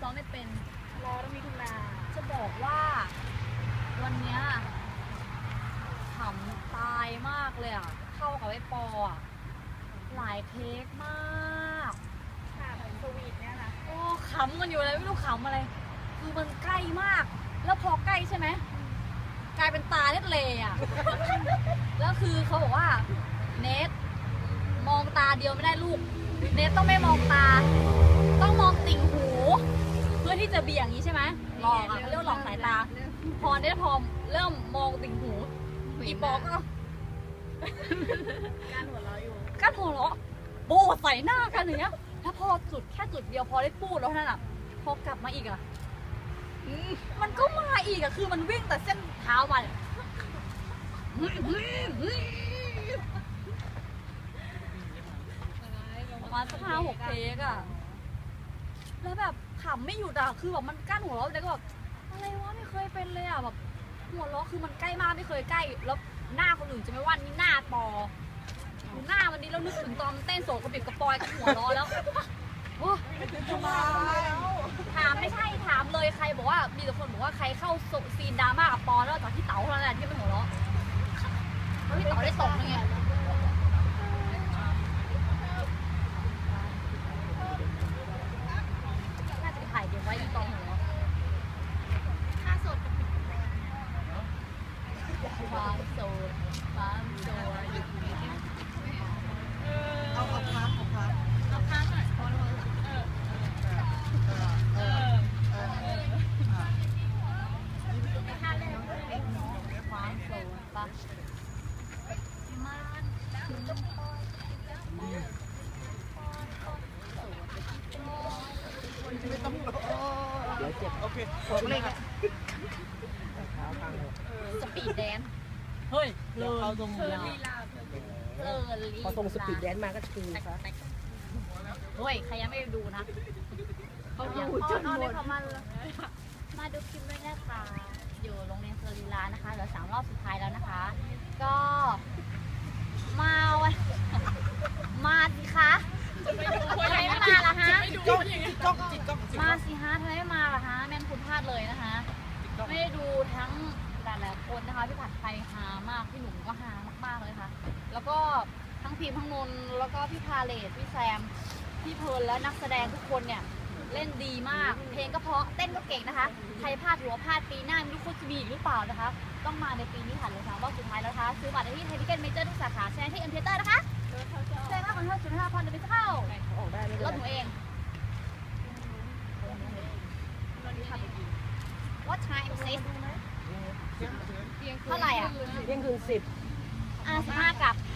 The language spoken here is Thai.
ซ้อมไม่เป็นรอต้องมีทุนนาจะบอกว่า วันเนี้ยขำตายมากเลยอะ เข้ากับไอ้ปออะ หลายเทคมาก ค่ะสวีทเนี่ยนะโอ้ขำกันอยู่เลยไม่รู้ขำอะไร คือมันใกล้มาก แล้วพอใกล้ใช่ไหมกลายเป็นตาเล็ดเลยอะ แล้วคือเขาบอกว่า เนทมองตาเดียวไม่ได้ลูก เนทต้องไม่มองตา ต้องมองติ่งหูเพื่อที่ จะเบี่ยงอย่างนี้ใช่ไหมหลอกอะเขาเรียกว่าหลอกสายตา พอเนทพอเริ่มมองติ่งหูอีปอก็การหัวเราะอยู่กั้นหัวเราะโบใส่หน้ากันอย่างเงี้ยถ้าพอจุดแค่จุดเดียวพอได้พูดแล้วเท่านั้นอะพอกลับมาอีกอะอืมมันก็มาอีกอะคือมันวิ่งแต่เส้นเท้ามันอะประมาณสักห้าหกเทกอะ แล้วแบบขำไม่หยุดอะคือแบบมันกั้นหัวเราะแล้วก็แบบอะไรวะไม่เคยเป็นเลยอะแบบหัวเราะคือมันใกล้มากไม่เคยใกล้ แล้วหน้าคนอื่นจะไม่ว่านี่หน้าปอดูหน้ามันนี้เรานึกถึงตอนมันเต้นโศกกระปิบกระปอยกับหัวเร้อแล้วโอ้ถามไม่ใช่ถามเลยใครบอกว่ามีแต่คนบอกว่าใครเข้าซีนดราม่ากับปอนอกจากพี่เต๋าเท่านั้นแหละที่เป็นหัวเราะแล้วพี่เต๋าได้ตกยังไงน่าจะไปถ่ายเก็บไว้อีตอนหัวเราะ ค่าสดกับปิดแรง ความโสดความโสดเอาเอาพักเอาพักเอาค้างหน่อยพอแล้วเออเออเออความโสดปะมันไม่ต้องรอเดี๋ยวเจ็บโอเคผมเลยครับเท้าข้างเลย ปีดแดนซ์เฮ้ยเลเข้ายตรงเธอนี้ลีลาเธอเออลีพอตรงสปีดแดนซ์มาก็ชูซะเฮ้ยใครยังไม่ดูนะเขาดูจนหมดมาเลยมาดูคลิปด้วยนะคะอยู่โรงเรียนเซอร์ลีลานะคะเหลือสามรอบสุดท้ายแล้วนะคะ ก็มาวันมาสิคะทำไมไม่มาล่ะฮะจิกกล้องจิกกล้องจิกกล้องจิกกมาล้องสิฮะทำไมไม่มาล่ะฮะแม่นคุณพลาดเลยนะคะ ไม่ได้ดูทั้งหลายๆ คนนะคะพี่ผัดไทยฮามากพี่หนุ่มก็ฮามากๆเลยค่ะ แล้วก็ทั้งพิมพ์ทั้งนนท์แล้วก็พี่พาเลตพี่แซมพี่เพลิร์นและนักแสดงทุกคนเนี่ยเล่นดีมาก เพลงก็เพราะเต้นก็เก่งนะคะใครพลาดหัวาพลาดปีหน้าไม่รู้คุณจะมีอีกหรือเปล่านะคะ ต้องมาในปีนี้ค่ะเหลยสามรอบสุดท้ายแล้วนะคะซื้อบัตรได้ที่ไทยทิเก็ตเมเจอร์ทุกสาขาแชร์ที่เอ็มเทเตอร์นะคะแรงมากกว่าเท่าจุดห้าพันเดบิวเข้าออกได้ไม่รได้ถหนูเอง เท่าไหร่อะเที่ยงคืนสิบอะสิบห้ากับเ